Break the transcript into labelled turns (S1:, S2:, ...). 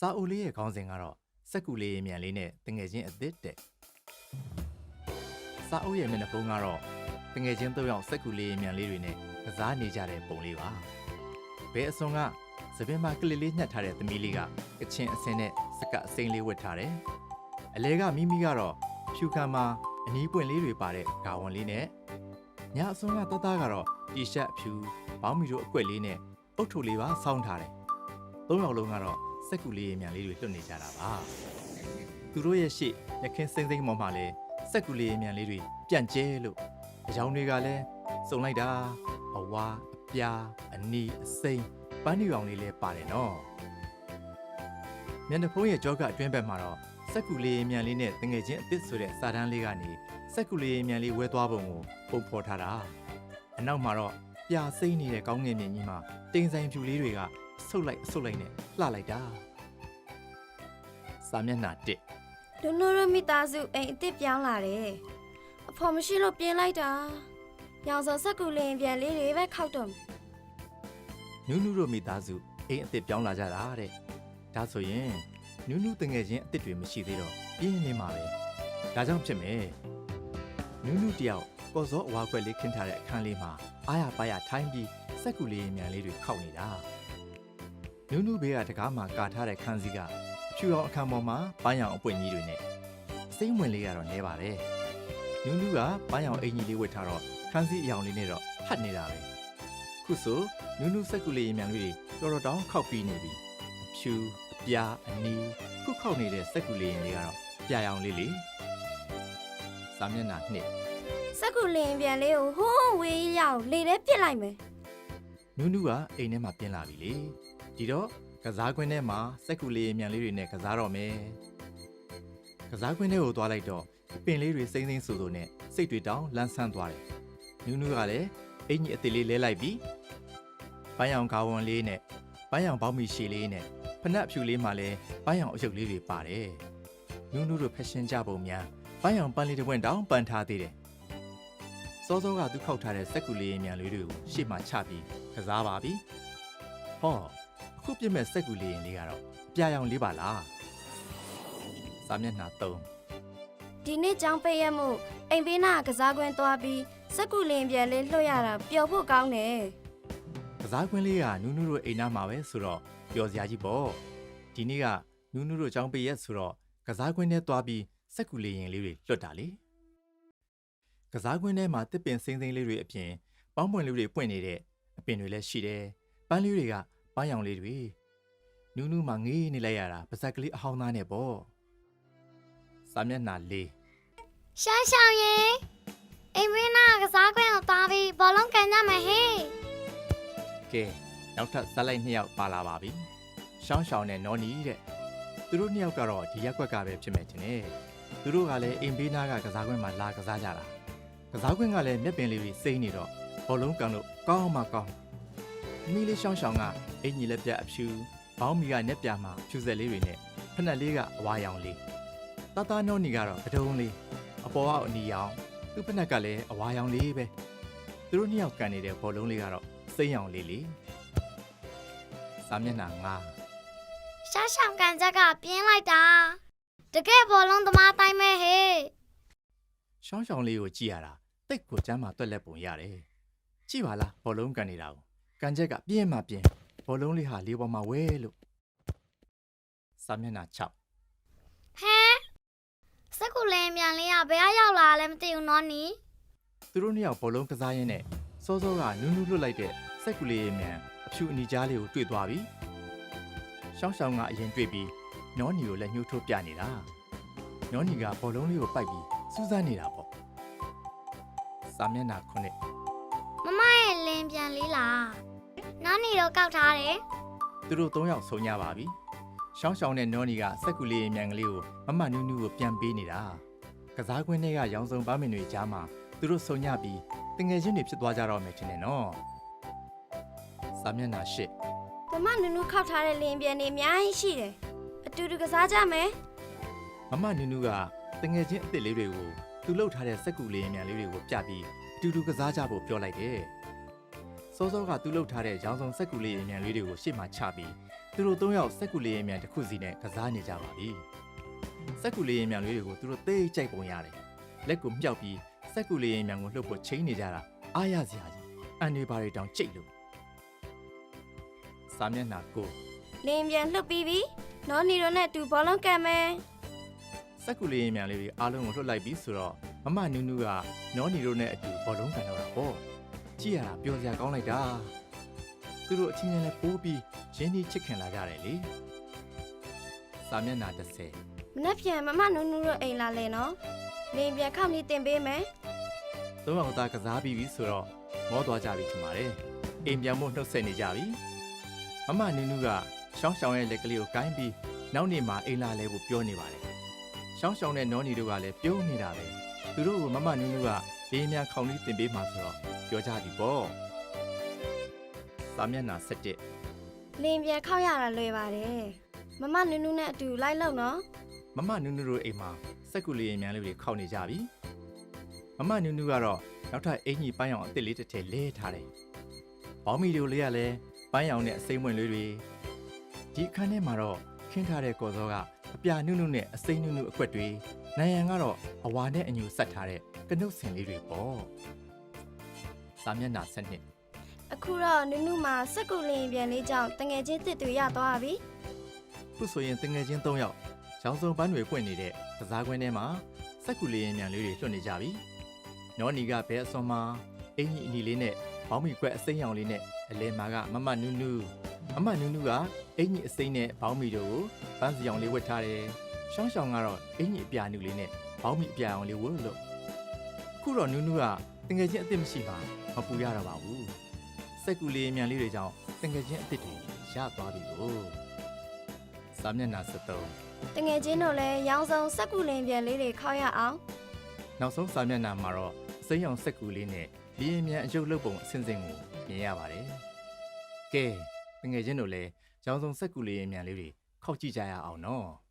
S1: စာအုပ်လေးရဲ့ခေါင်းစဉ်ကတော့စက်ကူလေးရဲ့မြန်လေးနဲ့တငယ်ချင်းအသစ်တဲ့စာအုပ်ရဲ့မျက်နှာဖုံးကတော့တငယ်ချင်းသုံးယောက်စက်ကူလေးရဲ့မြန်လေးတွေနဲ့ကစားနေကြတဲ့ပုံလေးပါဘဲအစွန်ကသပင်မှာကလစ်လေးညှက်ထားတဲ့သမီးလေးကကချင်အစင်းနဲ့စကအစိမ်းလေးဝတ်ထားတယ်အလဲကမိမိကတော့ဖြူခံမှာအနီးပွင့်လေးတွေပါတဲ့ဂါဝန်လေးနဲ့ညအစွန်ကတသားကတော့တီရှပ်အဖြူဘောင်းမီတို့အကွက်လေးနဲ့အုတ်ထုလေးပါစောင်းထားတယ်သုံးယောက်လုံးကတော့ စက်ကူလေးရဲ့မြန်လေးတွေလွတ်နေကြတာပါသူတို့ရဲ့ရှေ့ရခင်စိမ့်စိမ့်မော်မှာလဲစက်ကူလေးရဲ့မြန်လေးတွေပြန့်ကျဲလို့အကြောင်းတွေကလည်းစုံလိုက်တာအဝါအပြားအနီအစိမ့်ပန်းနီအောင်လေးလဲပါတယ်နော်မျက်နှာဖုံးရဲ့ကြောကအတွင်းဘက်မှာတော့စက်ကူလေးရဲ့မြန်လေးနဲ့တငယ်ချင်းအစ်စ်ဆိုတဲ့စာတန်းလေးကနေစက်ကူလေးရဲ့မြန်လေးဝဲသွားပုံကိုပုံဖော်ထားတာအနောက်မှာတော့ပြာစိမ့်နေတဲ့ကောင်းငယ်မြင်ကြီးမှာတင်ဆိုင်ဖြူလေးတွေက ဆုတ်လိုက်အဆုတ်လိုက်နဲ့လှလိုက်တာစာမျက်နှာ1
S2: လူနုရမိသားစုအိမ်အစ်စ်ပြောင်းလာတယ်အဖော်မရှိလို့ပြင်းလိုက်တာရောင်စောဆက်ကူလင်းပြန်လေးတွေပဲခောက်တော့
S1: နူးနူးတို့မိသားစုအိမ်အစ်စ်ပြောင်းလာကြတာတဲ့ဒါဆိုရင်နူးနူးတငယ်ချင်းအစ်စ်တွေမရှိသေးတော့ပြင်းနေမှာပဲဒါကြောင့်ဖြစ်မယ်နူးနူးတယောက်ကော်စောအဝါခွက်လေးခင်းထားတဲ့အခန်းလေးမှာအားရပါရထိုင်းပြီးစက်ကူလေးမြန်လေးတွေခောက်နေတာ နူးနူးဘေးကတကားမှာကာထားတဲ့ခန်းစည်းကအဖြူအောင်အခန်းပေါ်မှာပန်းရောင်အပွင့်ကြီးတွေနဲ့စိမ့်ဝင်လေးကတော့နဲပါတယ်နူးနူးကပန်းရောင်အင်ကြီးလေးဝတ်ထားတော့ခန်းစည်းအယောင်လေးနဲ့တော့ဟတ်နေတာပဲခုဆိုနူးနူးစက်ကူလေးမြန်လေးတွေတော်တော်တောင်းခောက်ပြီးနေပြီအဖြူအပြားအနီးခုခောက်နေတဲ့စက်ကူလေးရင်လေးကတော့ပြာရောင်လေးလေစာမျက်နှာနှစ်
S2: ဆက်ကူလင်းပြန်လေးကိုဟိုးဝေးရောက်လေထဲပစ်လိုက်မယ်
S1: နူးနူးကအိမ်ထဲမှာပြင်လာပြီလေ ဒီတော့ကစားကွင်းထဲမှာစက်ကူလေးမြန်လေးတွေနဲ့ကစားတော့မယ်ကစားကွင်းထဲကိုသွားလိုက်တော့ပင်လေးတွေစိမ့်စိမ့်ဆူဆူနဲ့စိတ်တွေတောင်လန်းဆန်းသွားတယ်နူးနူးကလည်းအင်ကြီးအစ်စ်လေးလဲလိုက်ပြီးပန်းရောင်ကာဝန်လေးနဲ့ပန်းရောင်ပေါင်းမီရှည်လေးနဲ့ဖနက်အဖြူလေးမှလည်းပန်းရောင်အယုတ်လေးတွေပါတယ်နူးနူးတို့ဖက်ရှင်ကြပုံများပန်းရောင်ပန်းလေးတစ်ပွင့်တောင်ပန်ထားသေးတယ်စောစောကသူခောက်ထားတဲ့စက်ကူလေးမြန်လေးတွေကိုရှေ့မှာချပြီးကစားပါပြီ။ဟောအ ခုပြစ်မဲ့စက်ကူလေးရင်လေးကတော့ပြာရောင်လေးပါလား။စာမျက်နှာ3
S2: ဒီနေ့ကြောင်းပေးရမှုအိမ်ဘေးနာကစားကွင်းသွားပြီးဆက်ကူလင်းပြန်လေးလွှတ်ရတာပျော်ဖို့ကောင်းတယ်
S1: ကစားကွင်းလေးကနူးနူးတို့အိမ်နာမှာပဲဆိုတော့ပျော်စရာကြီးပေါ့။ဒီနေ့ကနူးနူးတို့ចောင်းပေးရက်ဆိုတော့ကစားကွင်းထဲသွားပြီးစက်ကူလေးရင်လေးတွေလွတ်တာလေ။ကစားကွင်းထဲမှာတစ်ပင်စိမ့်စိမ့်လေးတွေအပြင်ပေါင်းပွင့်လေးတွေပွင့်နေတဲ့အပင်တွေလည်းရှိတယ်။ပန်းလေးတွေက ပန်းရောင်လေးတွေနူးနူးမှငေးနေလိုက်ရတာပါဇက်ကလေးအဟောင်းသားနဲ့ပေါ့။စာမျက်နှာ၄
S3: ရှမ်းရှောင်းရင်အိမ်ဝင်းနာကစားခွင့်ကိုသွားပြီးဘောလုံးကန်ကြမယ်ဟေး
S1: ကဲနောက်ထပ်ဇက်လိုက်နှစ်ယောက်ပါလာပါပြီရှောင်းရှောင်းနဲ့နော်နီတဲ့သူတို့နှစ်ယောက်ကတော့ဒီရက်ကွက်ကပဲဖြစ်မယ်တင်တယ်သူတို့ကလည်းအိမ်ဘေးနားကကစားကွင်းမှာလာကစားကြတာကစားကွင်းကလည်းမျက်ပင်လေးတွေစိမ့်နေတော့ဘောလုံးကန်လို့ကောင်းမှကောင်း အမီလေးရှောင်းရှောင်းကအင်ကြီးလက်ပြတ်အဖြူဘောင်းမီကညက်ပြမှာဖြူစက်လေးတွေနဲ့ဖက်နှက်လေးကအဝါရောင်လေးတသားနော်နီကတော့ကတုံးလေးအပေါ်ကအနီရောင်သူ့ဖက်နှက်ကလည်းအဝါရောင်လေးပဲသူတို့နှစ်ယောက်ကန်နေတဲ့ဘောလုံးလေးကတော့စိမ့်ရောင်လေးလေးစာမျက်နှာ9
S3: ရှမ်းရှောင်းကန်ချက်ကပြင်းလိုက်တာတကယ်ဘောလုံးသမားတိုင်းမဲ့ဟေး
S1: ရှောင်းရှောင်းလေးကိုကြည့်ရတာတိတ်ကိုကျမ်းမာတွက်လက်ပုံရတယ်ကြည့်ပါလားဘောလုံးကန်နေတာကို ကန်ချက်ကပြင်းမှပြင်းဘောလုံးလေးဟာလေးပေါ်မှာဝဲလို့စာမျက်နှာ6
S3: ဟမ်စက်ကူလင်းမြန်လေးကဘယ်အရောက်လာလဲမသိဘူးနော်နီ
S1: သူတို့နှစ်ယောက်ဘောလုံးကစားရင်းနဲ့စောစောကနူးနူးလွတ်လိုက်တဲ့စက်ကူလေးရဲ့မြန်အဖြူအနီကြားလေးကိုတွေ့သွားပြီရှောင်းရှောင်းကအရင်တွေ့ပြီးနောနီကိုလည်းညှိုးထိုးပြနေတာနောနီကဘောလုံးလေးကိုပိုက်ပြီးစူးစမ်းနေတာပေါ့စာမျက်နှာ9
S3: မမရဲ့လင်းပြန်လေးလားနော်နီတော့ကောက်ထားတယ်
S1: သူတို့၃ယောက်ဆုံကြပါပြီ။ရှောင်းရှောင်းနဲ့နောနီကစက်ကူလေးရဲ့မြန်ကလေးကိုမမနူးနူးကိုပြန်ပေးနေတာ။ကစားကွင်းထဲကရောင်စုံပန်းမင်တွေကြားမှာသူတို့ဆုံကြပြီးတငယ်ချင်းတွေဖြစ်သွားကြတော့မယ်ထင်တယ်နော်။စာမျက်နှာ၈။
S2: မမနုနုခောက်ထားတဲ့လင်းပြန်နေအများကြီးရှိတယ်။အတူတူကစားကြမယ်
S1: မမနူးနူးကတငယ်ချင်းအစ်စ်လေးတွေကိုသူလှုပ်ထားတဲ့စက်ကူလေးရဲ့မြန်လေးတွေကိုပြပြီးအ တူတူကစားကြဖို့ပြောလိုက်တယ်။စောစောကသူလှုပ်ထားတဲ့ရောင်စုံစက်ကူလေးရဲ့မြန်လေးတွေကိုရှေ့မှာချပြီးသူတို့သုံးယောက်စက်ကူလေးရင်မြန်တစ်ခုစီနဲ့ကစားနေကြပါပြီစက်ကူလေးရင်မြန်လေးတွေကိုသူတို့သိကြိုက်ပုံရတယ်လက်ကိုမြှောက်ပြီးစက်ကူလေးရင်မြန်ကိုလှုပ်ဖို့ချိန်နေကြတာအားရစရာကြီးအန်နေပါရီတောင်ကြိတ်လို့စာမျက်နှာကို
S2: လင်းပြန်လှုပ်ပြီးပြီနော်နီတို့နဲ့အတူဘောလုံးကန်မယ်
S1: စက်ကူလေးရင်မြန်လေးတွေအားလုံးကိုလွှတ်လိုက်ပြီးဆိုတော့ မမနူးနူးကနောနီတို့နဲ့အတူဘောလုံးကန်တော့တာပေါ့ကြည့်ရတာပျော်စရာကောင်းလိုက်တာသူတို့အချင်းချင်းလည်းပိုးပြီးရင်းနှီးချစ်ခင်လာကြတယ်လေစာမျက်နှာ30
S2: မနှက်ပြန်မမနုနုတို့အိမ်လာလဲနော်လင်းပြန်ခောက်နေတင်ပေးမယ်
S1: သုံးယောက်သားကစားပြီးပြီဆိုတော့မောသွားကြပြီထင်ပါတယ်အိမ်ပြန်ဖို့နှုတ်ဆက်နေကြပြီမမနူးနူးကရှောင်းရှောင်းရဲ့လက်ကလေးကိုကိုင်းပြီးနောက်နေ့မှာအိမ်လာလဲဖို့ပြောနေပါတယ်ရှောင်းရှောင်းနဲ့နောနီတို့ကလည်းပြုံးနေတာပဲ သူတို့ကမမနူးနူးကလေးများခေါင်းလေးတင်ပေးမှဆိုတော့ပြောကြပြီပေါ့စာမျက်နှာ7
S2: လင်းပြန်ခောက်ရတာလွယ်ပါတယ်မမနုနုနဲ့အတူလိုက်လို့နော်
S1: မမနူးနူးတို့အိမ်မှာစက်ကူလေးရင်မြန်လေးတွေခောက်နေကြပြီမမနူးနူးကတော့နောက်ထပ်အင်ကြီးပန်းရောင်အစ်စ်လေးတစ်ထည်လဲထားတယ်ဘောင်းမီတို့လေးကလည်းပန်းရောင်နဲ့အစိမ့်ဝင်လေးတွေဒီအခန်းထဲမှာတော့ခင်းထားတဲ့ကော်စောကအပြာနုနုနဲ့အစိမ့်နုနုအကွက်တွေ နိုင်ရန်ကတော့အဝါနဲ့အညူဆက်ထားတဲ့ကနုတ်စင်လေးတွေပေါ့စာမျက်နှာ7နှစ်
S2: အခုတော့နုနုမှာစက်ကူလင်းပြန်လေးကြောင့်တငယ်ချင်းတစ်တူရသွားပြီ
S1: ခုဆိုရင်တငယ်ချင်း၃ယောက်ရောင်စုံပန်းတွေပွင့်နေတဲ့ကစားကွင်းထဲမှာစက်ကူလေးရင်မြန်လေးတွေလွှတ်နေကြပြီ။နော်နီကဘဲအစွန်မှာအင်ကြီးအနီလေးနဲ့ဘောင်းမီကွက်အစိမ်းရောင်လေးနဲ့အလဲမာကမမနူးနူးမမနူးနူးကအင်ကြီးအစိမ်းနဲ့ဘောင်းမီတို့ကိုပန်းစရောင်လေးဝတ်ထားတယ်။ ရှောင်းရှောင်းကတော့အင်ကြီးအပြာနူးလေးနဲ့ဘောင်းမီအပြာရောင်လေးဝတ်လို့အခုတော့နူးနူးကတငယ်ချင်းအစ်စ်မရှိပါမပူရတော့ပါဘူး။စက်ကူလေးမြန်လေးတွေကြောင့်တငယ်ချင်းအစ်စ်တွေရသွားပြီကို။စာမျက်နှာ73
S2: တငယ်ချင်းတို့လည်းရောင်စုံစက်ကူလင်းပြန်လေးတွေခောက်ရအောင်
S1: နောက်ဆုံးစာမျက်နှာမှာတော့စိမ်းရောင်စက်ကူလေးနဲ့လီရင်မြန်အယုတ်လုတ်ပုံအစင်စင်ကိုမြင်ရပါတယ်။ကဲငွေချင်းတို့လည်းရောင်စုံစက်ကူလေးရင်မြန်လေးတွေခောက်ကြည့်ကြရအောင်နော်။